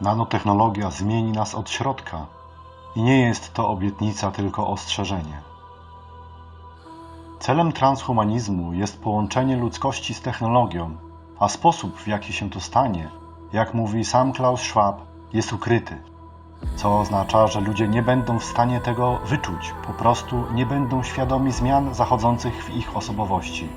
Nanotechnologia zmieni nas od środka i nie jest to obietnica, tylko ostrzeżenie. Celem transhumanizmu jest połączenie ludzkości z technologią, a sposób, w jaki się to stanie, jak mówi sam Klaus Schwab, jest ukryty. Co oznacza, że ludzie nie będą w stanie tego wyczuć, po prostu nie będą świadomi zmian zachodzących w ich osobowości.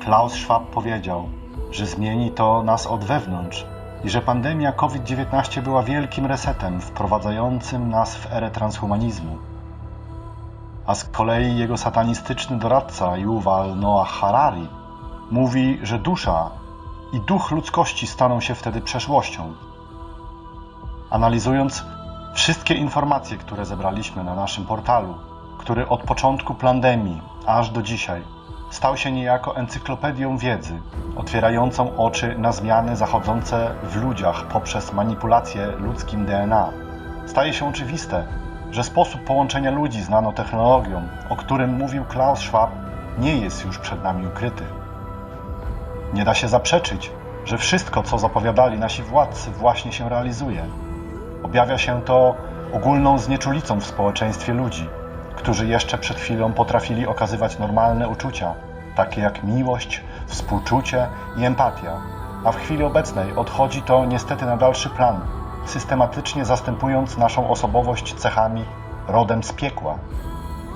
Klaus Schwab powiedział, że zmieni to nas od wewnątrz i że pandemia COVID-19 była wielkim resetem wprowadzającym nas w erę transhumanizmu. A z kolei jego satanistyczny doradca Yuval Noah Harari mówi, że dusza i duch ludzkości staną się wtedy przeszłością. Analizując wszystkie informacje, które zebraliśmy na naszym portalu, który od początku pandemii aż do dzisiaj stał się niejako encyklopedią wiedzy, otwierającą oczy na zmiany zachodzące w ludziach poprzez manipulację ludzkim DNA. Staje się oczywiste, że sposób połączenia ludzi z nanotechnologią, o którym mówił Klaus Schwab, nie jest już przed nami ukryty. Nie da się zaprzeczyć, że wszystko, co zapowiadali nasi władcy, właśnie się realizuje. Objawia się to ogólną znieczulicą w społeczeństwie ludzi, którzy jeszcze przed chwilą potrafili okazywać normalne uczucia, takie jak miłość, współczucie i empatia, a w chwili obecnej odchodzi to niestety na dalszy plan, systematycznie zastępując naszą osobowość cechami rodem z piekła.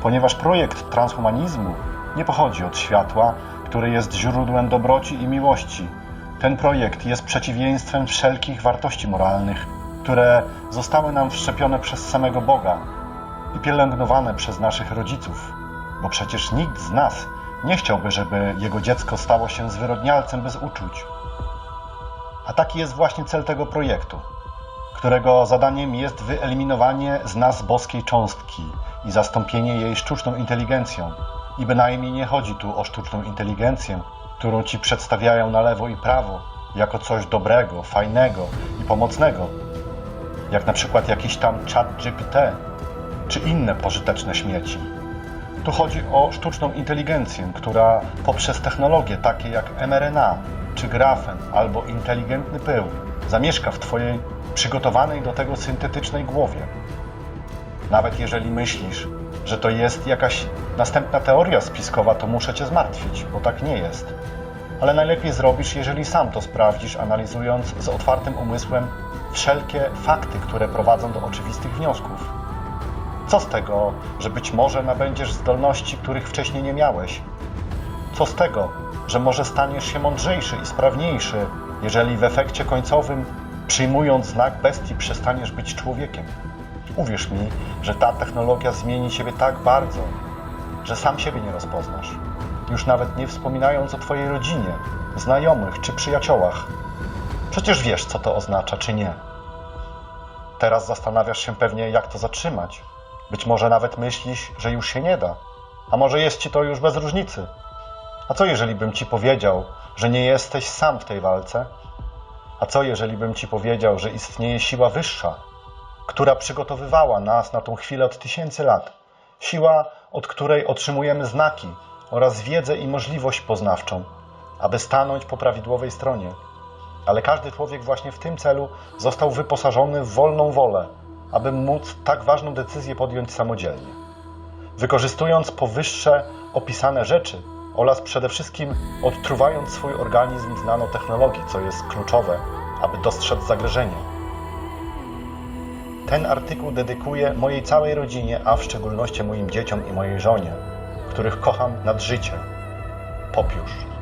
Ponieważ projekt transhumanizmu nie pochodzi od światła, które jest źródłem dobroci i miłości. Ten projekt jest przeciwieństwem wszelkich wartości moralnych, które zostały nam wszczepione przez samego Boga i pielęgnowane przez naszych rodziców, bo przecież nikt z nas nie chciałby, żeby jego dziecko stało się zwyrodnialcem bez uczuć. A taki jest właśnie cel tego projektu, którego zadaniem jest wyeliminowanie z nas boskiej cząstki i zastąpienie jej sztuczną inteligencją. I bynajmniej nie chodzi tu o sztuczną inteligencję, którą ci przedstawiają na lewo i prawo, jako coś dobrego, fajnego i pomocnego, jak na przykład jakiś tam chat GPT, czy inne pożyteczne śmieci. Tu chodzi o sztuczną inteligencję, która poprzez technologie takie jak mRNA, czy grafen, albo inteligentny pył zamieszka w Twojej przygotowanej do tego syntetycznej głowie. Nawet jeżeli myślisz, że to jest jakaś następna teoria spiskowa, to muszę Cię zmartwić, bo tak nie jest. Ale najlepiej zrobisz, jeżeli sam to sprawdzisz, analizując z otwartym umysłem wszelkie fakty, które prowadzą do oczywistych wniosków. Co z tego, że być może nabędziesz zdolności, których wcześniej nie miałeś? Co z tego, że może staniesz się mądrzejszy i sprawniejszy, jeżeli w efekcie końcowym, przyjmując znak bestii, przestaniesz być człowiekiem? Uwierz mi, że ta technologia zmieni ciebie tak bardzo, że sam siebie nie rozpoznasz. Już nawet nie wspominając o twojej rodzinie, znajomych czy przyjaciołach. Przecież wiesz, co to oznacza, czy nie. Teraz zastanawiasz się pewnie, jak to zatrzymać. Być może nawet myślisz, że już się nie da. A może jest ci to już bez różnicy. A co jeżeli bym ci powiedział, że nie jesteś sam w tej walce? A co jeżeli bym ci powiedział, że istnieje siła wyższa, która przygotowywała nas na tą chwilę od tysięcy lat? Siła, od której otrzymujemy znaki oraz wiedzę i możliwość poznawczą, aby stanąć po prawidłowej stronie. Ale każdy człowiek właśnie w tym celu został wyposażony w wolną wolę, aby móc tak ważną decyzję podjąć samodzielnie. Wykorzystując powyższe opisane rzeczy oraz przede wszystkim odtruwając swój organizm z nanotechnologii, co jest kluczowe, aby dostrzec zagrożenie. Ten artykuł dedykuję mojej całej rodzinie, a w szczególności moim dzieciom i mojej żonie, których kocham nad życie. Popióż.